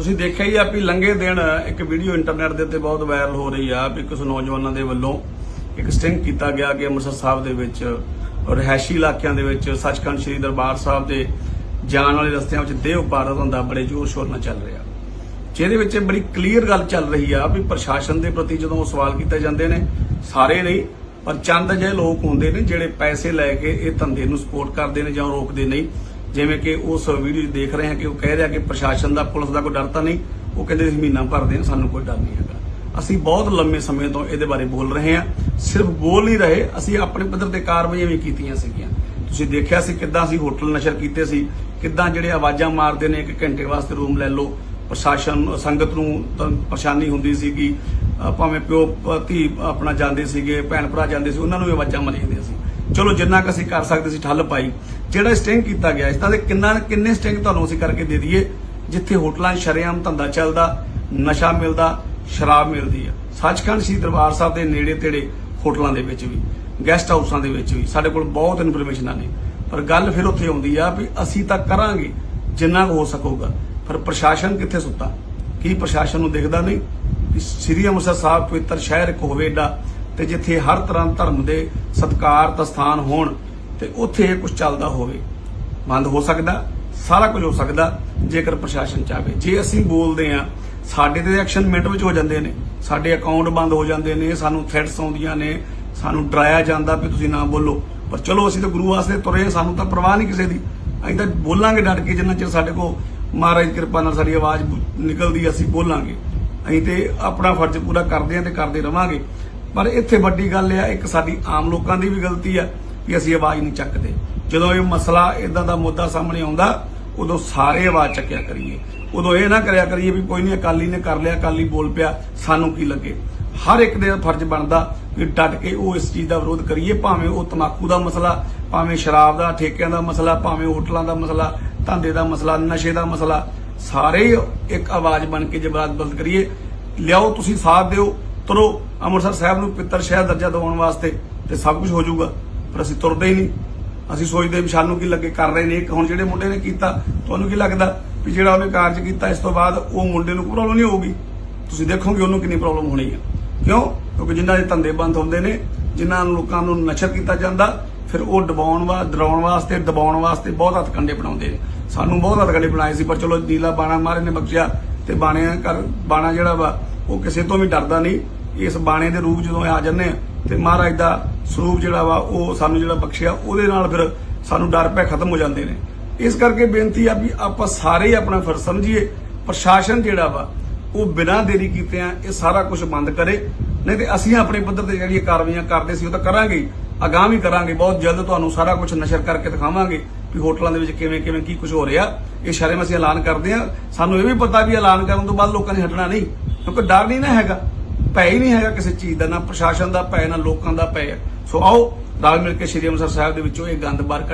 ਤੁਸੀਂ ਦੇਖਿਆ ਹੀ ਆ ਵੀ ਲੰਘੇ ਦਿਨ ਇੱਕ ਵੀਡੀਓ ਇੰਟਰਨੈਟ ਦੇ ਉੱਤੇ ਬਹੁਤ ਵਾਇਰਲ ਹੋ ਰਹੀ ਆ ਵੀ ਕੁਝ ਨੌਜਵਾਨਾਂ ਦੇ ਵੱਲੋਂ ਇੱਕ ਸਟਿੰਗ ਕੀਤਾ ਗਿਆ ਕਿ ਅੰਮ੍ਰਿਤਸਰ ਸਾਹਿਬ ਦੇ ਵਿੱਚ ਰਿਹਾਇਸ਼ੀ ਇਲਾਕਿਆਂ ਦੇ ਵਿੱਚ ਸੱਚਖੰਡ ਸ੍ਰੀ ਦਰਬਾਰ ਸਾਹਿਬ ਦੇ ਜਾਣ ਵਾਲੇ ਰਸਤਿਆਂ ਵਿੱਚ ਦੇਹ ਉਪਾਰਤ ਹੁੰਦਾ ਬੜੇ ਜ਼ੋਰ ਸ਼ੋਰ ਨਾਲ ਚੱਲ ਰਿਹਾ। ਜਿਹਦੇ ਵਿੱਚ ਇਹ ਬੜੀ ਕਲੀਅਰ ਗੱਲ ਚੱਲ ਰਹੀ ਆ ਵੀ ਪ੍ਰਸ਼ਾਸਨ ਦੇ ਪ੍ਰਤੀ ਜਦੋਂ ਸਵਾਲ ਕੀਤੇ ਜਾਂਦੇ ਨੇ, ਸਾਰੇ ਨਹੀਂ ਪਰ ਚੰਦ ਜਿਹੇ ਲੋਕ ਹੁੰਦੇ ਨੇ ਜਿਹੜੇ ਪੈਸੇ ਲੈ ਕੇ ਇਹ ਧੰਦੇ ਨੂੰ ਸਪੋਰਟ ਕਰਦੇ ਨੇ ਜਾਂ ਰੋਕਦੇ ਨਹੀਂ। ਜਿਵੇਂ ਕਿ ਉਸ ਵੀਡੀਓ 'ਚ ਦੇਖ ਰਹੇ ਹਾਂ ਕਿ ਉਹ ਕਹਿ ਰਿਹਾ ਕਿ ਪ੍ਰਸ਼ਾਸਨ ਦਾ, ਪੁਲਿਸ ਦਾ ਕੋਈ ਡਰ ਤਾਂ ਨਹੀਂ? ਉਹ ਕਹਿੰਦੇ ਅਸੀਂ ਮਹੀਨਾ ਭਰਦੇ ਹਾਂ ਸਾਨੂੰ ਕੋਈ ਡਰ ਨਹੀਂ ਹੈਗਾ। ਅਸੀਂ ਬਹੁਤ ਲੰਮੇ ਸਮੇਂ ਤੋਂ ਇਹਦੇ ਬਾਰੇ ਬੋਲ ਰਹੇ ਹਾਂ। ਸਿਰਫ ਬੋਲ ਨਹੀਂ ਰਹੇ, ਅਸੀਂ ਆਪਣੇ ਪੱਧਰ ਤੇ ਕਾਰਵਾਈਆਂ ਵੀ ਕੀਤੀਆਂ ਸੀਗੀਆਂ। ਤੁਸੀਂ ਦੇਖਿਆ ਸੀ ਕਿੱਦਾਂ ਅਸੀਂ ਹੋਟਲ ਨਸ਼ਰ ਕੀਤੇ ਸੀ, ਕਿੱਦਾਂ ਜਿਹੜੇ ਆਵਾਜ਼ਾਂ ਮਾਰਦੇ ਨੇ, ਇੱਕ ਘੰਟੇ ਵਾਸਤੇ ਰੂਮ ਲੈ ਲਓ। ਪ੍ਰਸ਼ਾਸਨ, ਸੰਗਤ ਨੂੰ ਤਾਂ ਪਰੇਸ਼ਾਨੀ ਹੁੰਦੀ ਸੀ ਕਿ ਭਾਵੇਂ ਪਿਓ ਧੀ ਆਪਣਾ ਜਾਂਦੇ ਸੀਗੇ, ਭੈਣ ਭਰਾ ਜਾਂਦੇ ਸੀ, ਉਹਨਾਂ ਨੂੰ ਵੀ ਆਵਾਜ਼ਾਂ ਮਾਰੀਆਂ ਜਾਂਦੀਆਂ ਚਲੋ ਜਿੰਨਾ ਕੁ ਅਸੀਂ ਕਰ ਸਕਦੇ ਸੀ ਠੱਲ ਪਾਈ, ਜਿਹੜਾ ਸਟਿੰਗ ਕੀਤਾ ਗਿਆ, ਇਸ ਤਰ੍ਹਾਂ ਦੇ ਕਿੰਨਾ ਕਿੰਨੇ ਸਟਿੰਗ ਤੁਹਾਨੂੰ ਅਸੀਂ ਕਰਕੇ ਦੇ ਦਈਏ, ਜਿੱਥੇ ਹੋਟਲਾਂ 'ਚ ਧੰਦਾ ਚੱਲਦਾ, ਨਸ਼ਾ ਮਿਲਦਾ, ਸ਼ਰਾਬ ਮਿਲਦੀ ਆ। ਸੱਚਖੰਡ ਸ੍ਰੀ ਦਰਬਾਰ ਸਾਹਿਬ ਦੇ ਨੇੜੇ ਤੇੜੇ ਹੋਟਲਾਂ ਦੇ ਵਿੱਚ ਵੀ ਗੈਸਟ ਹਾਊਸਾਂ ਦੇ ਵਿੱਚ ਵੀ, ਸਾਡੇ ਕੋਲ ਬਹੁਤ ਇਨਫੋਰਮੇਸ਼ਨਾਂ ਨੇ। ਪਰ ਗੱਲ ਫਿਰ ਉੱਥੇ ਆਉਂਦੀ ਆ ਵੀ ਅਸੀਂ ਤਾਂ ਕਰਾਂਗੇ, ਜਿੰਨਾ ਕੁ ਹੋ ਸਕੂਗਾ। ਪਰ ਪ੍ਰਸ਼ਾਸਨ ਕਿੱਥੇ ਸੁੱਤਾ? ਕੀ ਪ੍ਰਸ਼ਾਸਨ ਨੂੰ ਦਿਖਦਾ ਨਹੀਂ? ਕਿ ਸ੍ਰੀ ਅੰਮ੍ਰਿਤਸਰ ਸਾਹਿਬ ਪਵਿੱਤਰ ਸ਼ਹਿਰ ਇੱਕ ਹੋਵੇ ਏਡਾ ਤੇ ਜਿੱਥੇ ਹਰ ਤਰ੍ਹਾਂ ਧਰਮ ਦੇ ਸਤਿਕਾਰਤ ਸਥਾਨ ਹੋਣ ਤੇ ਉੱਥੇ ਇਹ ਕੁਝ ਚੱਲਦਾ ਹੋਵੇ। ਬੰਦ ਹੋ ਸਕਦਾ, ਸਾਰਾ ਕੁਝ ਹੋ ਸਕਦਾ, ਜੇਕਰ ਪ੍ਰਸ਼ਾਸਨ ਚਾਹੇ ਜੇ ਅਸੀਂ ਬੋਲਦੇ ਆ ਸਾਡੇ ਤੇ ਐਕਸ਼ਨ ਮਿੰਟ ਵਿੱਚ ਹੋ ਜਾਂਦੇ ਨੇ। ਸਾਡੇ ਅਕਾਊਂਟ ਬੰਦ ਹੋ ਜਾਂਦੇ ਨੇ, ਸਾਨੂੰ ਥ੍ਰੈਟਸ ਆਉਂਦੀਆਂ ਨੇ, ਸਾਨੂੰ ਡਰਾਇਆ ਜਾਂਦਾ ਵੀ ਤੁਸੀਂ ਨਾ ਬੋਲੋ। ਪਰ ਚਲੋ, ਅਸੀਂ ਤਾਂ ਗੁਰੂ ਵਾਸਤੇ ਤੁਰੇ ਸਾਨੂੰ ਤਾਂ ਪਰਵਾਹ ਨਹੀਂ ਕਿਸੇ ਦੀ। ਅਸੀਂ ਤਾਂ ਬੋਲਾਂਗੇ ਡਟ ਕੇ, ਜਿੰਨਾ ਚਿਰ ਸਾਡੇ ਕੋ ਮਹਾਰਾਜ ਦੀ ਕਿਰਪਾ ਨਾਲ ਸਾਡੀ ਆਵਾਜ਼ ਨਿਕਲਦੀ, ਅਸੀਂ ਬੋਲਾਂਗੇ। ਅਸੀਂ ਤੇ ਆਪਣਾ ਫਰਜ਼ ਪੂਰਾ ਕਰਦੇ ਹਾਂ ਤੇ ਕਰਦੇ ਰਵਾਂਗੇ। ਪਰ ਇੱਥੇ ਵੱਡੀ ਗੱਲ ਇਹ ਆ, ਇੱਕ ਸਾਡੀ ਆਮ ਲੋਕਾਂ ਦੀ ਵੀ ਗਲਤੀ ਆ ਕਿ ਅਸੀਂ ਆਵਾਜ਼ ਨਹੀਂ ਚੱਕਦੇ। ਜਦੋਂ ਇਹ ਮਸਲਾ ਇਦਾਂ ਦਾ ਮੁੱਦਾ ਸਾਹਮਣੇ ਆਉਂਦਾ, ਉਦੋਂ ਸਾਰੇ ਆਵਾਜ਼ ਚੱਕਿਆ ਕਰੀਏ। ਉਦੋਂ ਇਹ ਨਾ ਕਰਿਆ ਕਰੀਏ ਵੀ ਕੋਈ ਨਹੀਂ ਅਕਾਲੀ ਨੇ ਕਰ ਲਿਆ, ਅਕਾਲੀ ਬੋਲ ਪਿਆ, ਸਾਨੂੰ ਕੀ ਲੱਗੇ? ਹਰ ਇੱਕ ਦੇ ਫਰਜ਼ ਬਣਦਾ ਕਿ ਡਟ ਕੇ ਉਹ ਇਸ ਚੀਜ਼ ਦਾ ਵਿਰੋਧ ਕਰੀਏ, ਭਾਵੇਂ ਉਹ ਤਮਾਕੂ ਦਾ ਮਸਲਾ, ਭਾਵੇਂ ਸ਼ਰਾਬ ਦਾ, ਠੇਕਿਆਂ ਦਾ ਮਸਲਾ, ਭਾਵੇਂ ਹੋਟਲਾਂ ਦਾ ਮਸਲਾ, ਧੰਦੇ ਦਾ ਮਸਲਾ, ਨਸ਼ੇ ਦਾ ਮਸਲਾ। ਸਾਰੇ ਇੱਕ ਆਵਾਜ਼ ਬਣ ਕੇ ਜਵਾਬ ਬਲਦ ਕਰੀਏ, ਲਿਆਓ ਤੁਸੀਂ ਸਾਥ ਦਿਓ ਤੁਰੋ, ਅੰਮ੍ਰਿਤਸਰ ਸਾਹਿਬ ਨੂੰ ਪਿੱਤਰ ਸ਼ਹਿਰ ਦਰਜਾ ਦਿਵਾਉਣ ਵਾਸਤੇ ਤੇ ਸਭ ਕੁਝ ਹੋ ਜਾਊਗਾ, ਪਰ ਅਸੀਂ ਤੁਰਦੇ ਹੀ ਨਹੀਂ। ਅਸੀਂ ਸੋਚਦੇ ਵੀ ਸਾਨੂੰ ਕੀ ਲੱਗੇ, ਕਰ ਰਹੇ ਨੇ ਇੱਕ। ਹੁਣ ਜਿਹੜੇ ਮੁੰਡੇ ਨੇ ਕੀਤਾ, ਤੁਹਾਨੂੰ ਕੀ ਲੱਗਦਾ ਵੀ ਜਿਹੜਾ ਉਹਨੇ ਕਾਰਜ ਕੀਤਾ, ਇਸ ਤੋਂ ਬਾਅਦ ਉਹ ਮੁੰਡੇ ਨੂੰ ਪ੍ਰੋਬਲਮ ਨਹੀਂ ਹੋਊਗੀ? ਤੁਸੀਂ ਦੇਖੋਗੇ ਉਹਨੂੰ ਕਿੰਨੀ ਪ੍ਰੋਬਲਮ ਹੋਣੀ ਹੈ ਕਿਉਂ? ਕਿਉਂਕਿ ਜਿਨ੍ਹਾਂ ਦੇ ਧੰਦੇ ਬੰਦ ਹੁੰਦੇ ਨੇ, ਜਿਨ੍ਹਾਂ ਨੂੰ ਲੋਕਾਂ ਨੂੰ ਨਸ਼ਰ ਕੀਤਾ ਜਾਂਦਾ, ਫਿਰ ਉਹ ਦਬਾਉਣ ਵਾ, ਡਰਾਉਣ ਵਾਸਤੇ, ਦਬਾਉਣ ਵਾਸਤੇ ਬਹੁਤ ਹੱਥ ਹੱਥਕੰਡੇ ਬਣਾਉਂਦੇ ਨੇ। ਸਾਨੂੰ ਬਹੁਤ ਹੱਥ ਹੱਥਕੰਡੇ ਬਣਾਏ ਸੀ, ਪਰ ਚਲੋ ਨੀਲਾ ਬਾਣਾ ਮਾਰੇ ਨੇ ਬਖਸ਼ਿਆ ਤੇ ਬਾਣੇ ਕਰ ਬਾਣਾ ਜਿਹੜਾ ਵਾ, ਉਹ ਕਿਸੇ ਤੋਂ ਵੀ ਡਰਦਾ ਨਹੀਂ। ਇਸ ਬਾਣੇ ਦੇ ਰੂਪ ਜਦੋਂ ਆ ਜੰਨੇ ਤੇ ਮਹਾਰਾਜ ਦਾ ਸਰੂਪ ਜਿਹੜਾ ਵਾ, ਉਹ ਸਾਨੂੰ ਜਿਹੜਾ ਬਖਸ਼ਿਆ, ਉਹਦੇ ਨਾਲ ਫਿਰ ਸਾਨੂੰ ਡਰ ਪੈ ਖਤਮ ਹੋ ਜਾਂਦੇ ਨੇ। ਇਸ ਕਰਕੇ ਬੇਨਤੀ ਆ ਵੀ ਆਪਾਂ ਸਾਰੇ ਆਪਣਾ ਫਰਜ਼ ਸਮਝੀਏ, ਪ੍ਰਸ਼ਾਸਨ ਜਿਹੜਾ ਵਾ, ਉਹ ਬਿਨਾਂ ਦੇਰੀ ਕੀਤੇ ਆ, ਇਹ ਸਾਰਾ ਕੁਝ ਬੰਦ ਕਰੇ। ਨਹੀਂ ਤੇ ਅਸੀਂ ਆਪਣੇ ਪੱਧਰ ਤੇ ਜਿਹੜੀਆਂ ਕਾਰਵਾਈਆਂ ਕਰਦੇ ਸੀ, ਉਹ ਤਾਂ ਕਰਾਂਗੇ ਹੀ। ਅਗਾਂਹ ਵੀ ਕਰਾਂਗੇ, ਬਹੁਤ ਜਲਦ ਤੁਹਾਨੂੰ ਸਾਰਾ ਕੁਝ ਨਸ਼ਰ ਕਰਕੇ ਦਿਖਾਵਾਂਗੇ ਵੀ ਹੋਟਲਾਂ ਦੇ ਵਿੱਚ ਕਿਵੇਂ ਕਿਵੇਂ ਕੀ ਕੁਝ ਹੋ ਰਿਹਾ। ਇਹ ਸ਼ਰਮ ਅਸੀਂ ਐਲਾਨ ਕਰਦੇ ਹਾਂ ਸਾਨੂੰ ਇਹ ਵੀ ਪਤਾ ਵੀ ਐਲਾਨ ਕਰਨ ਤੋਂ ਬਾਅਦ ਲੋਕਾਂ ਨੇ ਹਟਣਾ ਨਹੀਂ, ਕਿਉਂਕਿ ਡਰ ਨਹੀਂ ਨਾ ਹੈਗਾ। ਭੈ ਹੀ ਨਹੀਂ ਹੈਗਾ ਕਿਸੇ ਚੀਜ਼ ਦਾ, ਨਾ ਪ੍ਰਸ਼ਾਸਨ ਦਾ ਭੈ ਨਾ ਲੋਕਾਂ ਦਾ ਭੈ ਸੋ ਆਓ, ਰਲ ਮਿਲ ਕੇ ਸ਼੍ਰੀ ਅੰਮ੍ਰਿਤਸਰ ਸਾਹਿਬ ਦੇ ਵਿੱਚੋਂ ਇਹ ਗੰਦ ਬਾਹਰ ਕੱਢ